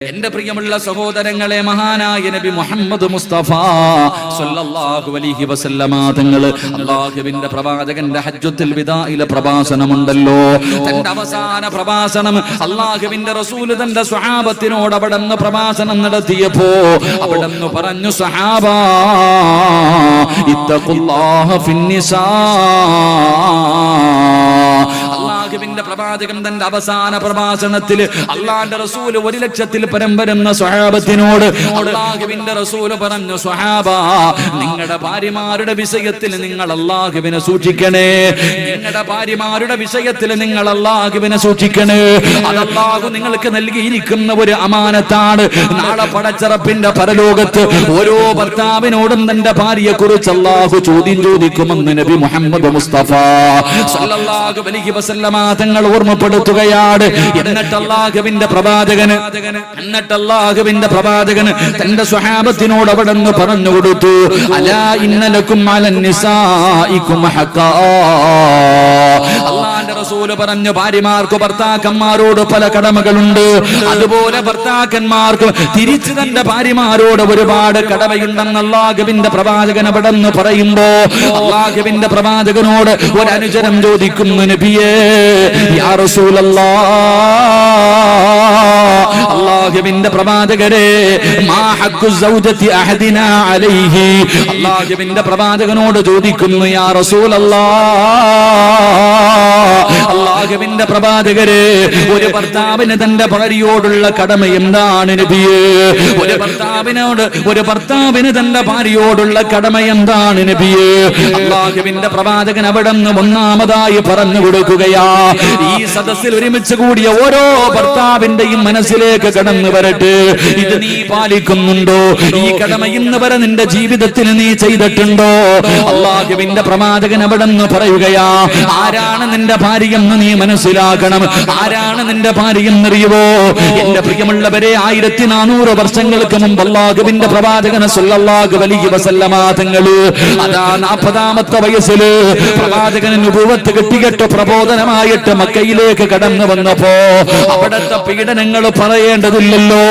എന്റെ പ്രിയമുള്ള സഹോദരങ്ങളെ മഹാനായ നബി മുഹമ്മദ് മുസ്തഫ സല്ലല്ലാഹു അലൈഹി വസല്ലമ തങ്ങൾ അള്ളാഹുവിന്റെ പ്രവാചകന്റെ ഹജ്ജത്തുൽ വിദായിലെ പ്രഭാഷണമുണ്ടല്ലോ. തന്റെ അവസാന പ്രഭാഷണം അള്ളാഹുവിന്റെ റസൂൽ തന്റെ സ്വഹാബത്തിനോട് അവിടെ നിന്ന് പ്രഭാഷണം നടത്തിയപ്പോ അവിടെ നിന്ന് പറഞ്ഞു സഹാബ ഇത്തഖുല്ലാഹ ഫിന്നിസാ അള്ളാഹുവിന്റെ പ്രവാചകൻ തന്റെ അവസാന പ്രഭാഷണത്തിൽ അള്ളാന്റെ റസൂൽ ഒരു ലക്ഷത്തിൽ പരം വരുന്ന സ്വഹാബത്തിനോട് അള്ളാഹുവിന്റെ റസൂൽ പറഞ്ഞു സ്വഹാബ നിങ്ങളുടെ ഭാര്യമാരുടെ വിഷയത്തിൽ നിങ്ങൾ അള്ളാഹുവിനെ സൂക്ഷിക്കണേ. നിങ്ങളുടെ ഭാര്യമാരുടെ വിഷയത്തിൽ നിങ്ങൾ അള്ളാഹുവിനെ സൂക്ഷിക്കണേ. അത് അള്ളാഹു നിങ്ങൾക്ക് നൽകിയിരിക്കുന്ന ഒരു അമാനത്താണ്. നാളെ പടച്ചറപ്പിന്റെ പരലോകത്ത് ഓരോ ഭർത്താവിനോടും തന്റെ ഭാര്യയെ കുറിച്ച് അള്ളാഹു ചോദ്യം ചോദിക്കുമെന്ന് നബി മുഹമ്മദ് മുസ്തഫ സല്ലല്ലാഹു അലൈഹി വസല്ലമ തങ്ങൾ ഓർമ്മപ്പെടുത്തുകയാണ്. എന്നിട്ട് അള്ളാഹുവിന്റെ പ്രവാചകന് എന്നിട്ട് അള്ളാഹുവിന്റെ പ്രവാചകന് തന്റെ സ്വഹാബത്തിനോട് അവിടെ നിന്ന് പറഞ്ഞു കൊടുത്തു. അലാ ഇന്നലക്കും അലൻ നിസായിക്കും ഹഖാ. അള്ളാന്റെ റസൂൽ പറഞ്ഞു ഭാര്യമാർക്ക് ഭർത്താക്കന്മാരോട് പല കടമകളുണ്ട്. അതുപോലെ ഭർത്താക്കന്മാർക്ക് തിരിച്ചു തന്റെ ഭാര്യമാരോട് ഒരുപാട് കടമയുണ്ടെന്ന് അള്ളാഹുവിന്റെ പ്രവാചകൻ അവിടെ നിന്ന് പറയുമ്പോ അള്ളാഹുവിന്റെ പ്രവാചകനോട് ഒരനുചരം ചോദിക്കുന്നു നബിയേ യാ റസൂലല്ലാ. അള്ളാഹുവിന്റെ പ്രവാചകരെ അള്ളാഹുവിന്റെ പ്രവാചകനോട് ചോദിക്കുന്നു യാ റസൂൽ അള്ളാഹുവിന്റെ പ്രവാചകരെ ഒരു ഭർത്താവിന് തന്റെ ഭാര്യയോടുള്ള കടമ എന്താണ് നബിയേ? ഒരു ഭർത്താവിനോട് ഒരു ഭർത്താവിന് തന്റെ ഭാര്യയോടുള്ള കടമ എന്താണ് നബിയേ? അള്ളാഹുവിന്റെ പ്രവാചകൻ അവിടെ നിന്ന് ഒന്നാമതായി പറഞ്ഞു കൊടുക്കുകയാ. ഈ സദസ്സിൽ ഒരുമിച്ച് കൂടിയ ഓരോ ഭർത്താവിന്റെയും മനസ്സിലേക്ക് കടന്നു വരട്ടെ. ഇത് നീ പാലിക്കുന്നുണ്ടോ? ഈ കടമ ഇന്ന് വരെ നിന്റെ ജീവിതത്തിൽ നീ ചെയ്തിട്ടുണ്ടോ? അള്ളാഹുവിന്റെ പ്രവാചകൻ അവിടെ നിന്ന് പറയുകയാ ആരാണ് നിന്റെ ഭാര്യയെന്ന് നീ മനസ്സിലാക്കണം. ആരാണ് നിന്റെ ഭാര്യയെന്നറിയുവോ? എന്റെ പ്രിയമുള്ളവരെ ആയിരത്തി നാനൂറ് വർഷങ്ങൾക്ക് മുമ്പ് അള്ളാഹുവിന്റെ പ്രവാചകന സല്ലല്ലാഹു അലൈഹി വസല്ലമ തങ്ങൾ അതാ നാൽപ്പതാമത്തെ വയസ്സിൽ പ്രവാചകന് നുപൂവത്ത് കിട്ടിയിട്ട് പ്രബോധനമായിട്ട് മക്കയിലേക്ക് കടന്നു വന്നപ്പോ അവിടത്തെ പീഡനങ്ങൾ പറയേണ്ടതില്ലല്ലോ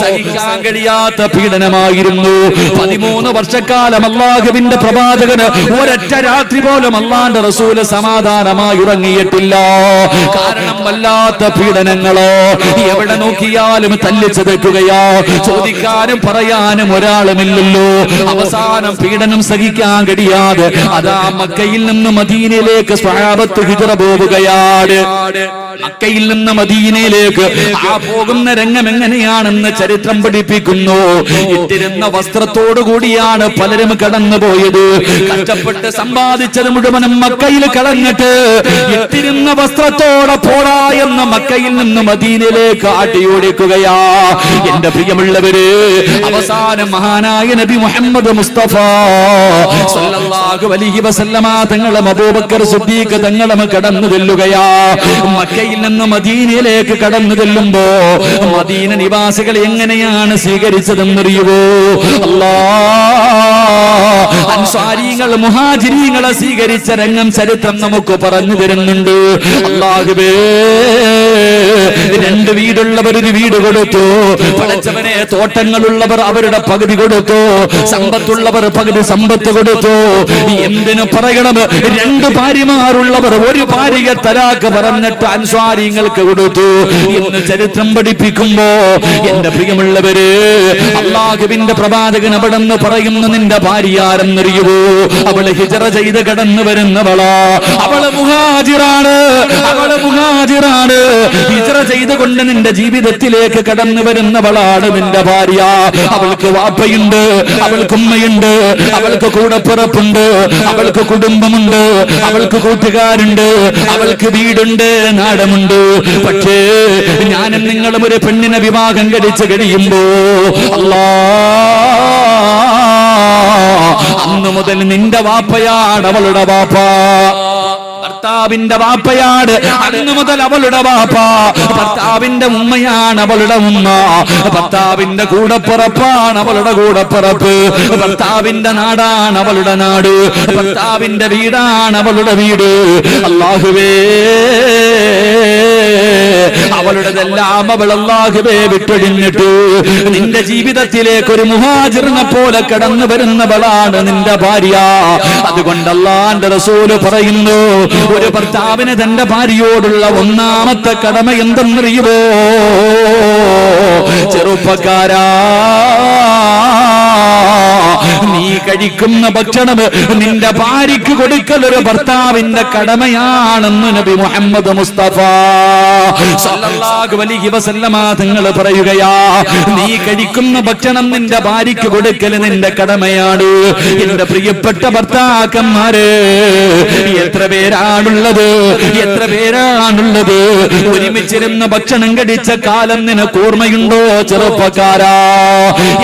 സഹിക്കാൻ കഴിയാത്ത പീഡനമായിരുന്നു. പതിമൂന്ന് വർഷക്കാലം അള്ളാഹുവിന്റെ പ്രവാചകന് ഒരൊറ്റ രാത്രി പോലും അള്ളാന്റെ റസൂൽ സമാധാനമായി ഉറങ്ങിയിട്ടില്ല. കാരണം വല്ലാത്ത പീഡനങ്ങളോ. എവിടെ നോക്കിയാലും തല്ലിച്ചു തല്ലിച്ചതയ്ക്കുകയോ ചോദിക്കാനും പറയാനും ഒരാളുമില്ലല്ലോ. അവസാനം പീഡനം സഹിക്കാൻ കഴിയാതെ അതാ മക്കയിൽ നിന്ന് മദീനയിലേക്ക് സ്വഹാബത്ത് ഹിജറ പോവുകയാണ്. മക്കയിൽ നിന്ന് മദീനയിലേക്ക് ആ പോകുന്ന രംഗം എങ്ങനെയാണെന്ന് ചരിത്രം പഠിപ്പിക്കുന്നു. ഇട്ടിരുന്ന വസ്ത്രത്തോടു കൂടിയാണ് പലരും കടന്നു പോയത് കഷ്ടപ്പെട്ട് സമ്പാദിച്ചത് മുഴുവനും മക്കയിൽ കടന്നിട്ട് ഇട്ടിരുന്ന വസ്ത്രത്തോടെ പോടാ എന്ന മക്കയിൽ നിന്ന് മദീനയിലേക്ക് ആട്ടിയോടിക്കുകയാ. എന്റെ പ്രിയമുള്ളവര് അവസാന മഹാനായ നബി മുഹമ്മദ് മുസ്തഫ സല്ലല്ലാഹു അലൈഹി വസല്ലമ തങ്ങളും അബൂബക്കർ സിദ്ദീഖ് തങ്ങളും കടന്നു ചെല്ലുകയാ. മക്കയിൽ നിന്ന് മദീനയിലേക്ക് കടന്നു ചെല്ലുമ്പോ മദീന നിവാസികൾ എങ്ങനെയാണ് സ്വീകരിച്ചതെന്നറിയുവോ? അല്ലാ അൻസാരിങ്ങൾ മുഹാജിരിങ്ങളെ സ്വീകരിച്ച രംഗം ചരിത്രം നമുക്ക് പറഞ്ഞു തരുന്നുണ്ട്. അള്ളാഹുബേ രണ്ട് വീടുള്ളവർ ഒരു വീട് കൊടുത്തു. പഠിച്ചവനെ തോട്ടങ്ങളുള്ളവർ അവരുടെ പകുതി കൊടുത്തു. സമ്പത്തുള്ളവർ പകുതി സമ്പത്ത് കൊടുത്തു. എന്തിനു പറയണം? രണ്ട് ഭാര്യമാരുള്ളവർ ഒരു ഭാര്യ തലാക്ക് പറഞ്ഞിട്ട് അൻസ്വാരിങ്ങൾക്ക് കൊടുത്തു. എന്ന് ചരിത്രം പഠിപ്പിക്കുമ്പോ എന്റെ പ്രിയമുള്ളവര് അള്ളാഹുവിന്റെ പ്രവാചകൻ അവിടെ നിന്ന് പറയുന്നു നിന്റെ ഭാര്യ ആരെന്നറിയുവോ? അവൾ ഹിജറ ചെയ്ത് കടന്നു വരുന്നവളാ. അവൾ മുഹാജിറാണ്. അവൾ മുഹാജിറാണ്. ഹിജറ ചെയ്തുകൊണ്ട് നിന്റെ ജീവിതത്തിലേക്ക് കടന്നു വരുന്നവളാണ് നിന്റെ ഭാര്യ. അവൾക്ക് വാപ്പയുണ്ട് അവൾക്ക് ഉമ്മയുണ്ട് അവൾക്ക് കൂടപ്പിറപ്പുണ്ട് അവൾക്ക് കുടുംബമുണ്ട് അവൾക്ക് കൂട്ടുകാരുണ്ട് അവൾക്ക് വീടുണ്ട് നാടമുണ്ട്. പക്ഷേ ഞാനും നിങ്ങളും ഒരു പെണ്ണിനെ വിവാഹം കഴിച്ചു കഴിയുമ്പോ അല്ലാ അന്ന് മുതൽ നിന്റെ വാപ്പയാണ് അവളുടെ വാപ്പ. ഭർത്താവിന്റെ വാപ്പയാണ് അന്ന് മുതൽ അവളുടെ വാപ്പ. ഭർത്താവിന്റെ ഉമ്മയാണ് അവളുടെ ഉമ്മ. ഭർത്താവിന്റെ കൂടപ്പിറപ്പാണ് അവളുടെ കൂടപ്പുറപ്പ്. ഭർത്താവിന്റെ നാടാണ് അവളുടെ നാട്. ഭർത്താവിന്റെ വീടാണ് അവളുടെ വീട്. അള്ളാഹുവേ അവളുടെതെല്ലാം അവൾ അല്ലാഹുവേ വിട്ടൊഴിഞ്ഞിട്ട് നിന്റെ ജീവിതത്തിലേക്ക് ഒരു മുഹാജിറിനെ പോലെ കടന്നു വരുന്നവളാണ് നിന്റെ ഭാര്യ. അതുകൊണ്ട് അള്ളാന്റെ റസൂൽ പറയുന്നു ഒരു ഭർത്താവിന് തന്റെ ഭാര്യയോടുള്ള ഒന്നാമത്തെ കടമ എന്തെന്നറിയുമോ? ചെറുപ്പക്കാരാ നീ കഴിക്കുന്ന ഭക്ഷണം നിന്റെ ഭാര്യയ്ക്ക് കൊടുക്കൽ ഒരു ഭർത്താവിന്റെ കടമയാണെന്ന് നബി മുഹമ്മദ് മുസ്തഫ തങ്ങൾ പറയുകയാ നീ കഴിക്കുന്ന ഭക്ഷണം നിന്റെ ഭാര്യയ്ക്ക് കൊടുക്കൽ നിന്റെ കടമയാണ്. എന്റെ പ്രിയപ്പെട്ട ഭർത്താക്കന്മാര് എത്ര പേരാണുള്ളത് എത്ര പേരാണുള്ളത്? ഒരുമിച്ചിരുന്ന് ഭക്ഷണം കടിച്ച കാലം നിനക്ക് ഓർമ്മയുണ്ടോ ചെറുപ്പക്കാരാ?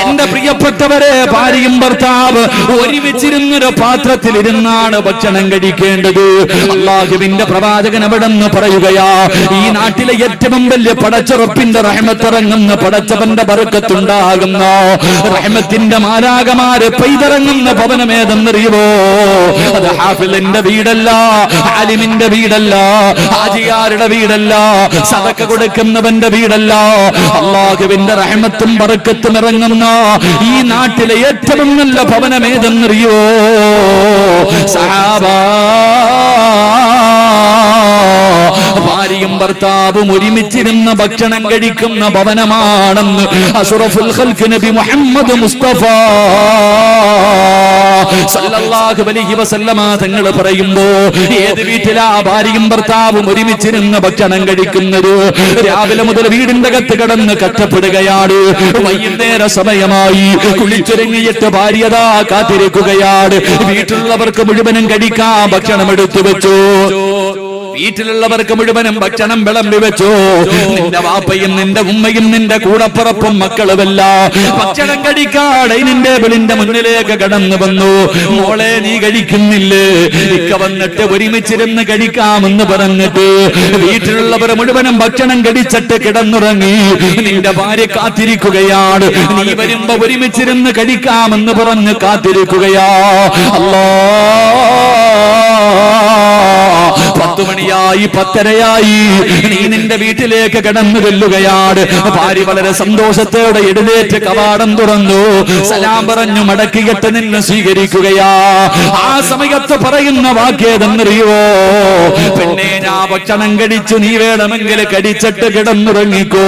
എന്റെ പ്രിയപ്പെട്ടവരെ ഭാര്യയും ഭർത്താവ് ഒരുമിച്ചിരുന്നൊരു പാത്രത്തിൽ ഇരുന്നാണ് ഭക്ഷണം കഴിക്കേണ്ടത്. അള്ളാഹുവിന്റെ പ്രവാചകൻ അവിടെ നിന്ന് പറയുകയാ ഈ നാട്ടിലെ ഏറ്റവും വലിയ പടച്ചുറപ്പിന്റെ റഹമത്തിറങ്ങുന്ന പടച്ചവന്റെ പറക്കത്തുണ്ടാകുന്ന റഹമത്തിന്റെ മാലാകമാര് പെയ്തിറങ്ങുന്ന ഭവനമേതെന്നറിയുമോ അത് ഹാഫിലിന്റെ വീടല്ല ആലിമിന്റെ വീടല്ല ആജിയാരുടെ വീടല്ല സതക്ക കൊടുക്കുന്നവന്റെ വീടല്ല. അള്ളാഹുവിന്റെ റഹമത്തും പറക്കത്തും ഇറങ്ങുന്ന ഈ നാട്ടിലെ ഏറ്റവും നല്ല ഭവനമേതെന്നറിയോ? സഹാബാ ഭാര്യയും ഭർത്താവും ഒരുമിച്ചിരുന്ന ഭക്ഷണം കഴിക്കുന്ന ഭവനമാണെന്ന് ഖൽക്ക് നബി മുഹമ്മദ് മുസ്തഫ സല്ലല്ലാഹു അലൈഹി വസല്ലമ തങ്ങൾ പറയുമ്പോ ഏത് വീട്ടിലാ ഭാര്യയും ഭർത്താവും ഒരുമിച്ചിരുന്ന് ഭക്ഷണം കഴിക്കുന്നത്? രാവിലെ മുതൽ വീടിന്റെ അകത്ത് കടന്ന് കഷ്ടപ്പെടുകയാണ്. വൈകുന്നേര സമയമായി കുളിച്ചൊരുങ്ങിയിട്ട് ഭാര്യതാ കാത്തിരിക്കുകയാണ്. വീട്ടിലുള്ളവർക്ക് മുഴുവനും കഴിക്കാൻ ഭക്ഷണം എടുത്തു വെച്ചു. വീട്ടിലുള്ളവർക്ക് മുഴുവനും ഭക്ഷണം വിളമ്പി വെച്ചു. നിന്റെ വാപ്പയും നിന്റെ ഉമ്മയും നിന്റെ കൂടപ്പുറപ്പും മക്കളുമല്ല. ഭക്ഷണം കഴിക്കാതെ നിന്റെ വിളിന്റെ മുന്നിലേക്ക് കടന്നു വന്നു. മോളെ നീ കഴിക്കുന്നില്ലേ? ഇക്ക വന്നിട്ട് ഒരുമിച്ചിരുന്ന് കഴിക്കാമെന്ന് പറഞ്ഞിട്ട് വീട്ടിലുള്ളവർ മുഴുവനും ഭക്ഷണം കടിച്ചിട്ട് കിടന്നുറങ്ങി. നിന്റെ ഭാര്യ കാത്തിരിക്കുകയാണ്. നീ വരുമ്പോ ഒരുമിച്ചിരുന്ന് കഴിക്കാമെന്ന് പറഞ്ഞ് കാത്തിരിക്കുകയാ. അല്ലാ. പത്തു മണിയായി പത്തരയായി. നീ നിന്റെ വീട്ടിലേക്ക് കടന്നു വെല്ലുകയാണ് ഭാര്യ വളരെ സന്തോഷത്തോടെ എഴുന്നേറ്റ് കവാടം തുറന്നു. സലാം പറഞ്ഞു മടക്കിയിട്ട് നിന്ന് സ്വീകരിക്കുകയാ. ആ സമയത്ത് പറയുന്ന വാക്യേതെന്നറിയോ പെണ്ണെ ഞാൻ ഭക്ഷണം കഴിച്ചു നീ വേണമെങ്കിൽ കടിച്ചിട്ട് കിടന്നുറങ്ങിക്കോ.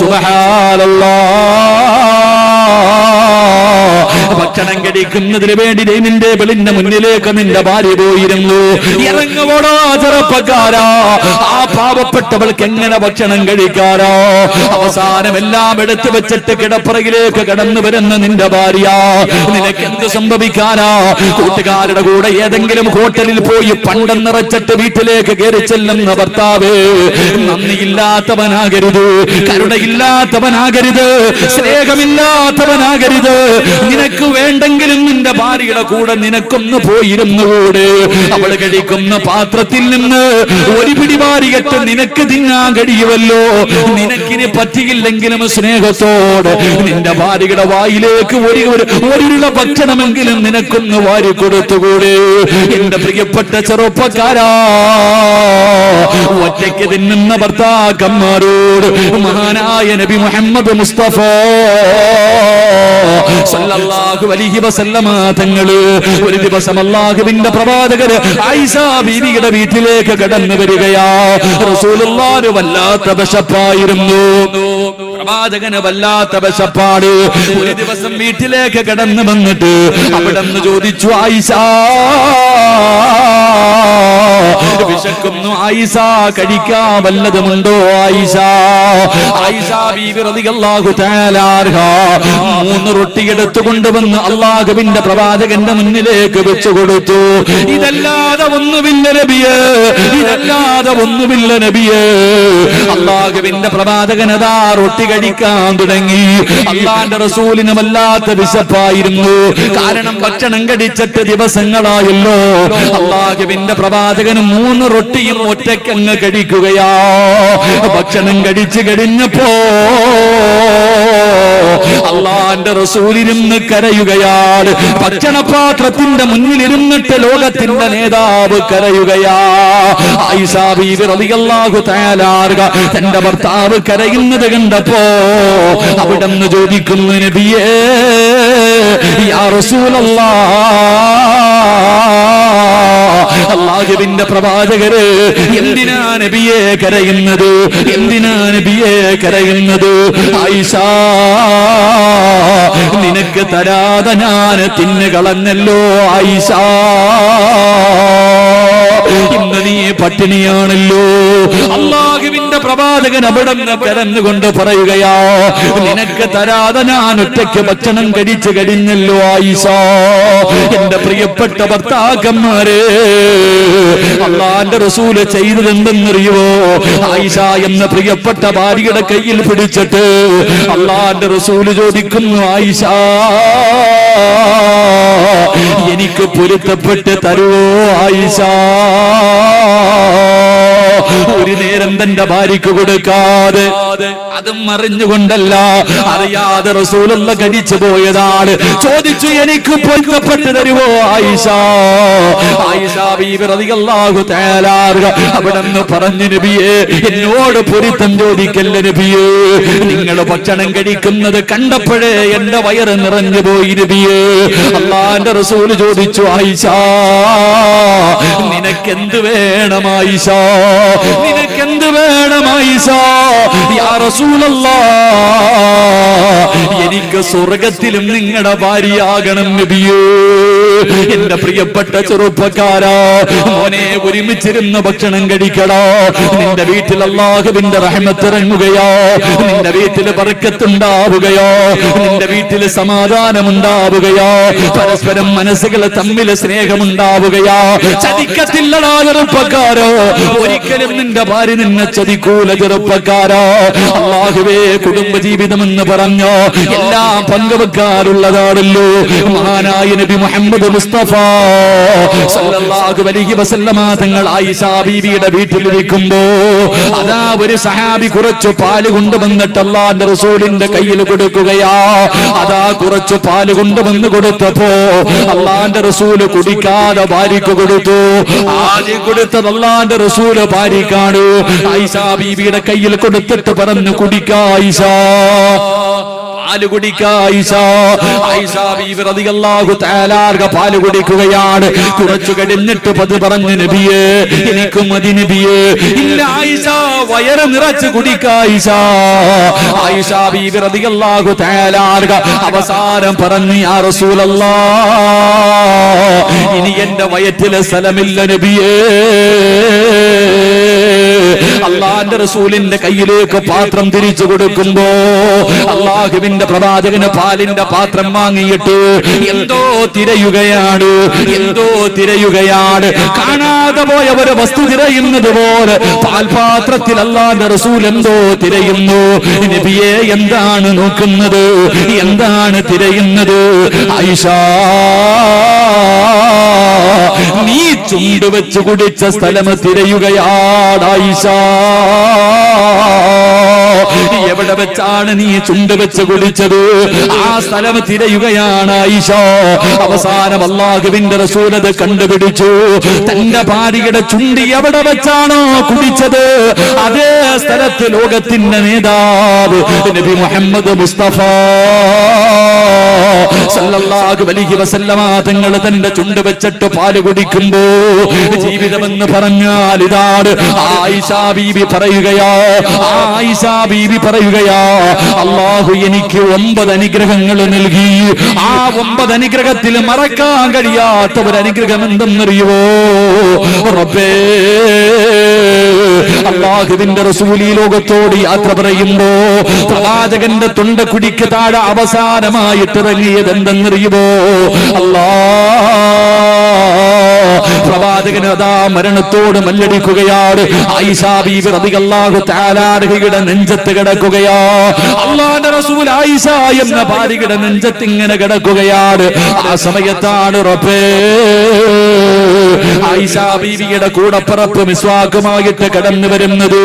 സുബഹാലല്ലാ ഭക്ഷണം കഴിക്കുന്നതിന് വേണ്ടി നിന്റെ വെളിന്റെ മുന്നിലേക്ക് നിന്റെ ഭാര്യ പോയിരുന്നു. ഇറങ്ങുവോടോ ചെറുപ്പക്കാരാ ആ പാവപ്പെട്ടവൾക്ക് എങ്ങനെ ഭക്ഷണം കഴിക്കാരോ അവസാനം എല്ലാം എടുത്തു വെച്ചിട്ട് കിടപ്പുറകിലേക്ക് കടന്നു വരുന്ന നിന്റെ ഭാര്യ നിനക്ക് എന്ത് സംഭവിക്കാനാ? കൂട്ടുകാരുടെ കൂടെ ഏതെങ്കിലും ഹോട്ടലിൽ പോയി പണ്ടം നിറച്ചിട്ട് വീട്ടിലേക്ക് കയറി ചെല്ലുന്ന ഭർത്താവ് നന്ദിയില്ലാത്തവനാകരുത് കരുണയില്ലാത്തവനാകരുത് സ്നേഹമില്ലാത്തവനാകരുത്. നിനക്ക് വേണ്ടെങ്കിലും നിന്റെ ഭാര്യയുടെ കൂടെ നിനക്കൊന്ന് പോയിരുന്നുകൂടെ. അവൾ കഴിക്കുന്ന പാത്രത്തിൽ നിന്ന് ഒരു പിടി പിടിവാരികട്ട് നിനക്ക് തിന്നാൻ കഴിയുമല്ലോ. നിനക്കിന് പറ്റിയില്ലെങ്കിലും സ്നേഹത്തോട് നിന്റെ ഭാര്യയുടെ വായിലേക്ക് ഒരു- ഒരുള്ള ഭക്ഷണമെങ്കിലും നിനക്കൊന്ന് വാരി കൊടുത്തുകൂടെ. എന്റെ പ്രിയപ്പെട്ട ചെറുപ്പക്കാരാ ഒറ്റയ്ക്ക് തിന്നുന്ന ഭർത്താക്കന്മാരോട് മഹാനായ നബി മുഹമ്മദ് മുസ്തഫ സല്ലല്ലാഹു അലൈഹി വസല്ലമ തങ്ങൾ ഒരു ദിവസം അല്ലാഹുവിന്റെ പ്രവാചകൻ ആയിഷ ബീവിയുടെ വീട്ടിലേക്ക് കടന്നു വരികയാ. റസൂലുള്ളാഹി വല്ലാത്ത വിശപ്പായിരുന്നു. പ്രവാചകന് വല്ലാത്ത വിശപ്പാട് ഒരു ദിവസം വീട്ടിലേക്ക് കടന്നു വന്നിട്ട് അവിടെ നിന്ന് ചോദിച്ചു ആയിഷ വിശക്കുന്നു ആയിഷ കഴിക്കാൻ വല്ലതുമുണ്ടോ ആയിഷ ആയിഷ ബീവി റളിയല്ലാഹു തആല മൂന്ന് റൊട്ടി എടുത്തു കൊണ്ടുവന്ന് അള്ളാഹുവിന്റെ പ്രവാചകന്റെ മുന്നിലേക്ക് വെച്ചു കൊടുത്തു. ഇതല്ലാതെ ഒന്നുമില്ല നബിയേ ഇതല്ലാതെ ഒന്നുമില്ല നബിയേ. അള്ളാഹുവിന്റെ പ്രവാചകനതാ റൊട്ടി കഴിക്കാൻ തുടങ്ങി. അള്ളാന്റെ റസൂലിനും അല്ലാത്ത വിശപ്പായിരുന്നു. കാരണം ഭക്ഷണം കടിച്ചിട്ട് ദിവസങ്ങളായല്ലോ. അള്ളാഹുവിന്റെ പ്രവാചകന് മൂന്ന് റൊട്ടിയും ഒറ്റക്കങ്ങ് കഴിക്കുകയാ. ഭക്ഷണം കഴിച്ചു കഴിഞ്ഞപ്പോ അള്ളാ അള്ളാന്റെ റസൂലിരുന്ന് കരയുകയാണ്. ഭക്ഷണപാത്രത്തിന്റെ മുന്നിലിരുന്നിട്ട് ലോകത്തിന്റെ നേതാവ് കരയുകയാ. ബീവി റളിയല്ലാഹു തആല തന്റെ ഭർത്താവ് കരയുന്നത് കണ്ടപ്പോ അവിടെന്ന് ചോദിക്കുന്നു നബിയേ അള്ളാഹുവിന്റെ പ്രവാചകര് എന്തിനാ നബിയെ കരയുന്നത്? എന്തിനാ നബിയെ കരയുന്നത്? ആയിഷ നിനക്ക് തരാതെ ഞാൻ തിന്നു ആയിഷ. ഇന്ന് നീ പട്ടിണിയാണല്ലോ. അള്ളാഹുവിന്റെ പ്രവാചകൻ അവിടെ നിന്ന് കരന്നുകൊണ്ട് പറയുകയാ നിനക്ക് തരാതെ ഞാൻ ഒറ്റയ്ക്ക് ഭക്ഷണം കഴിച്ചു കഴിഞ്ഞല്ലോ ആയിഷ. എന്റെ പ്രിയപ്പെട്ട ഭർത്താക്കന്മാരെ അള്ളാന്റെ റസൂൽ ചെയ്തതെന്തെന്നറിയുവോ ആയിഷ എന്ന പ്രിയപ്പെട്ട ഭാര്യയുടെ കയ്യിൽ പിടിച്ചിട്ട് അള്ളാന്റെ റസൂൽ ചോദിക്കുന്നു ആയിഷ എനിക്ക് പൊരുത്തപ്പെട്ട് തരുവോ ആയിഷ? ഒരു നേരം തന്റെ ഭാര്യക്ക് കൊടുക്കാതെ അതും അറിഞ്ഞുകൊണ്ടല്ല. അറിയാതെ റസൂലുള്ള കഴിച്ചു പോയതാണ്. ചോദിച്ചു എനിക്ക് പൊരുത്തപ്പെട്ട് തരുവോ ആയിഷ? ആയിഷ ബീബി റളിയല്ലാഹു തആല അവിടെ നിന്ന് പറഞ്ഞു നബിയേ എന്നോട് പൊരുത്തം ചോദിക്കല്ല നബിയേ? നിങ്ങൾ ഭക്ഷണം കഴിക്കുന്നത് കണ്ടപ്പോഴേ എന്റെ വയറ് നിറഞ്ഞു പോയി നബിയേ. അള്ളാന്റെ റസൂൽ ചോദിച്ചു ആയിഷ നിനക്കെന്ത് വേണം ആയിഷ? നിനക്കെന്ത് വേണം ആയിഷ? യാ റസൂലല്ലാ എനിക്ക് സ്വർഗത്തിലും നിങ്ങളുടെ ഭാര്യയാകണം നബിയേ. എന്റെ പ്രിയപ്പെട്ട ചെറുപ്പക്കാരാ മോനെ ഒരുമിച്ചിരുന്ന് ഭക്ഷണം കഴിക്കടാ. നിന്റെ വീട്ടിൽ അള്ളാഹുവിന്റെ റഹ്മത്തിറങ്ങുകയോ നിന്റെ വീട്ടിൽ പറക്കത്തുണ്ടാവുകയോ നിന്റെ വീട്ടിൽ സമാധാനമുണ്ടാവുകയോ. പരസ്പരം മനസ്സുകൾ തമ്മിൽ സ്നേഹമുണ്ടാവുകയോ. ചതിക്കത്തില്ലടാ ചെറുപ്പക്കാരോ. ഒരിക്കലും നിന്റെ ഭാര്യ നിന്നെ ചതിക്കൂല ചെറുപ്പക്കാരോ. അള്ളാഹുവേ കുടുംബജീവിതം എന്ന് പറഞ്ഞോ എല്ലാം പങ്കുവെക്കാറുള്ളതാണല്ലോ. മഹാനായ നബി മുഹമ്മദ് മുസ്തഫ സല്ലല്ലാഹു അലൈഹി വസല്ലമ തങ്ങൾ ആയിഷ ബീവിയുടെ വീട്ടിലിരിക്കുമ്പോ അതാ ഒരു സഹാബി കുറച്ച് പാൽ കൊണ്ടുവന്നിട്ട് അള്ളാന്റെ റസൂലിന്റെ കയ്യിൽ കൊടുക്കുകയാ. അതാ കുറച്ച് പാൽ കൊണ്ടുവന്ന് കൊടുത്തപ്പോ അള്ളാന്റെ റസൂൽ കുടിക്കാതെ ഭാര്യക്ക് കൊടുത്തു. ആദ്യം കൊടുത്തത് അള്ളാന്റെ റസൂൽ ഭാര്യക്കാണ് ആയിഷ ബീവിയുടെ കയ്യിൽ കൊടുത്തിട്ട് പറഞ്ഞു പാൽ കുടിക്കായിഷ തആല അൻഹ പാൽ കുടിക്കുകയാണ്. കുറച്ചു കഴിഞ്ഞിട്ട് പത് പറഞ്ഞു നബിയേ എനിക്കും മതി നബിയേ. ഇല്ല ആയിഷ വയറ് നിറച്ച് കുടിക്കായിഷ ആയിഷ ബീവി റളിയല്ലാഹു തആല അൻഹ അവസാനം പറഞ്ഞു യാ റസൂലല്ല ഇനി എന്റെ വയറ്റിലെ സ്ഥലമില്ല നബിയേ. അള്ളാന്റെ റസൂലിന്റെ കയ്യിലേക്ക് പാത്രം തിരിച്ചു കൊടുക്കുമ്പോ അള്ളാഹുവിന്റെ പ്രവാചകന് പാലിന്റെ പാത്രം വാങ്ങിയിട്ട് എന്തോ തിരയുകയാണ് എന്തോ തിരയുകയാണ്. കാണാതെ പോയ ഒരു വസ്തു തിരയുന്നത് പോലെ പാൽപാത്രത്തിൽ അള്ളാന്റെ റസൂൽ എന്തോ തിരയുന്നു. നബിയെ എന്താണ് നോക്കുന്നത്? എന്താണ് തിരയുന്നത്? ഐഷ നീ ചുണ്ട് വെച്ച് കുടിച്ച സ്ഥലം തിരയുകയാണ് ഐഷ Jesus എവിടെ വെച്ചാണ് നീ ചുണ്ട് വെച്ച് കുടിച്ചത്? ആ സ്ഥലം തിരയുകയാണ് ഈശോ. അവസാനം അള്ളാഹുവിന്റെ റസൂലത് കണ്ടുപിടിച്ചു. തന്റെ ഭാര്യയുടെ ചുണ്ടി എവിടെ വെച്ചാണോ കുടിച്ചത്? അതേ സ്ഥലത്ത് ലോകത്തിന്റെ നേതാവ് നബി മുഹമ്മദ് മുസ്തഫ. സല്ലല്ലാഹു അലൈഹി വസല്ലമ തങ്ങൾ തന്റെ ചുണ്ട് വെച്ചിട്ട് പാൽ കുടിക്കുമ്പോ ജീവിതമെന്ന് പറഞ്ഞാൽ ഇതാണ് ആയിഷ ബീബി പറയുകയാ ആയിഷ ബീബി പറയുകയാ അള്ളാഹു എനിക്ക് ഒമ്പത് അനുഗ്രഹങ്ങൾ നൽകി. ആ ഒമ്പത് അനുഗ്രഹത്തിൽ മറക്കാൻ കഴിയാത്ത ഒരു അനുഗ്രഹം എന്തെന്നറിയുവോ? റബ്ബേ അള്ളാഹുവിന്റെ റസൂലി ലോകത്തോട് യാത്ര പറയുമ്പോ പ്രവാചകന്റെ തൊണ്ട കുടിക്ക് താഴെ അവസാനമായിട്ട് ഇറങ്ങിയത് എന്തെന്നറിയുമോ അല്ലാ പ്രവാചകൻ അതാ മരണത്തോട് മല്ലടിക്കുകയാണ്. അൻഹയുടെ നെഞ്ചത്ത് കിടക്കുകയാ. അള്ളാന്റെ റസൂൽ ആയിഷ എന്ന ഭാര്യയുടെ നെഞ്ചത്ത് ഇങ്ങനെ കിടക്കുകയാണ്. ആ സമയത്താണ് റബ്ബേ. ആയിഷ ബീവിയുടെ കൂടപ്പറപ്പ് മിസ്വാക്കുമായിട്ട് കടന്നു വരുന്നത്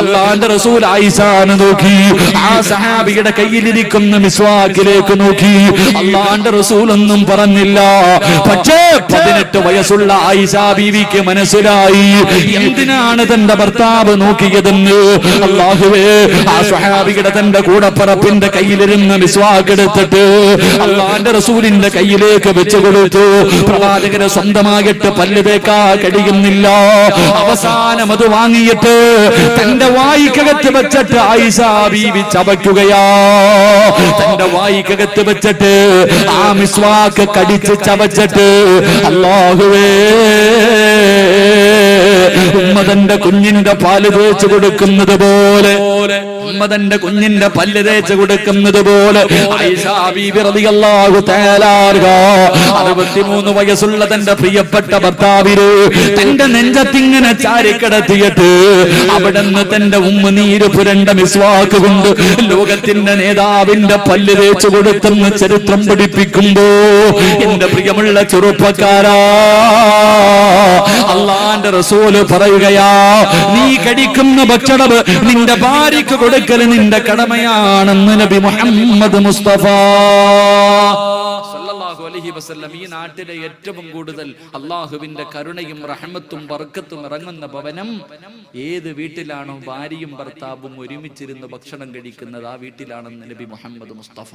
അള്ളാന്റെ റസൂൽ ആയിഷാന്ന് നോക്കി. ആ സഹാബിയുടെ കയ്യിലിരിക്കുന്ന മിസ്വാക്കിലേക്ക് നോക്കി. അള്ളാന്റെ റസൂൽ ഒന്നും പറഞ്ഞില്ല. പക്ഷേ പതിനെട്ട് വയസ്സുള്ള ആയിഷാ ബീവിക്ക് മനസ്സിലായി. എന്തിനാണ് തന്റെ ഭർത്താവ് നോക്കിയതെന്ന്? അള്ളാഹുവേ ആ സഹാബിയുടെ തന്റെ കൂടപ്പറപ്പിന്റെ കയ്യിലിരുന്ന് മിസ്വാക്ക് എടുത്തിട്ട് അള്ളാന്റെ റസൂലിന്റെ കയ്യിലേക്ക് വെച്ചു കൊടുത്തു. പ്രവാചകന് സ്വന്തമായിട്ട് പല്ല് തേക്കാ കഴിയുന്നില്ല. അവസാനം അത് വാങ്ങിയിട്ട് തന്റെ വായിക്കകത്ത് വെച്ചിട്ട് ആയിഷ ബീവി ചവയ്ക്കുകയാ. തന്റെ വായിക്കകത്ത് വെച്ചിട്ട് ആ മിസ്വാക്ക് കടിച്ച് ചവച്ചിട്ട് അള്ളാഹുവേ ഉമ്മ തന്റെ കുഞ്ഞിന്റെ പാൽ തേച്ച് കൊടുക്കുന്നത് പോലെ ഉമ്മ തന്റെ കുഞ്ഞിന്റെ പല്ല് തേച്ച് കൊടുക്കുന്നത് പോലെ അറുപത്തിമൂന്ന് വയസ്സുള്ള തന്റെ പ്രിയപ്പെട്ട ഭർത്താവിന് തന്റെ നെഞ്ചത്തിങ്ങനെ ചാരിക്കടത്തിയിട്ട് അവിടെ നിന്ന് തന്റെ ഉമ്മ നീര് പുരണ്ട മിസ്വാക്ക് കൊണ്ട് ലോകത്തിന്റെ നേതാവിന്റെ പല്ല് തേച്ച് കൊടുത്തെന്ന് ചരിത്രം പഠിപ്പിക്കുമ്പോ എന്റെ പ്രിയമുള്ള ചെറുപ്പക്കാരാ അള്ളാന്റെ റസൂൽ പറയുകയാ നീ കടിക്കുന്ന ഭക്ഷണം നിന്റെ ഭാര്യക്ക് കൊടുക്കൽ നിന്റെ കടമയാണെന്ന് നബി മുഹമ്മദ് മുസ്തഫ. സല്ലല്ലാഹു അലൈഹി വസല്ലം ഈ നാട്ടിലെ ഏറ്റവും കൂടുതൽ അള്ളാഹുവിന്റെ കരുണയും റഹമത്തും ബർക്കത്തും ഇറങ്ങുന്ന ഭവനം ഏത് വീട്ടിലാണോ? ഭാര്യയും ഭർത്താവും ഒരുമിച്ചിരുന്ന് ഭക്ഷണം കഴിക്കുന്നത് ആ വീട്ടിലാണെന്ന് നബി മുഹമ്മദ് മുസ്തഫ.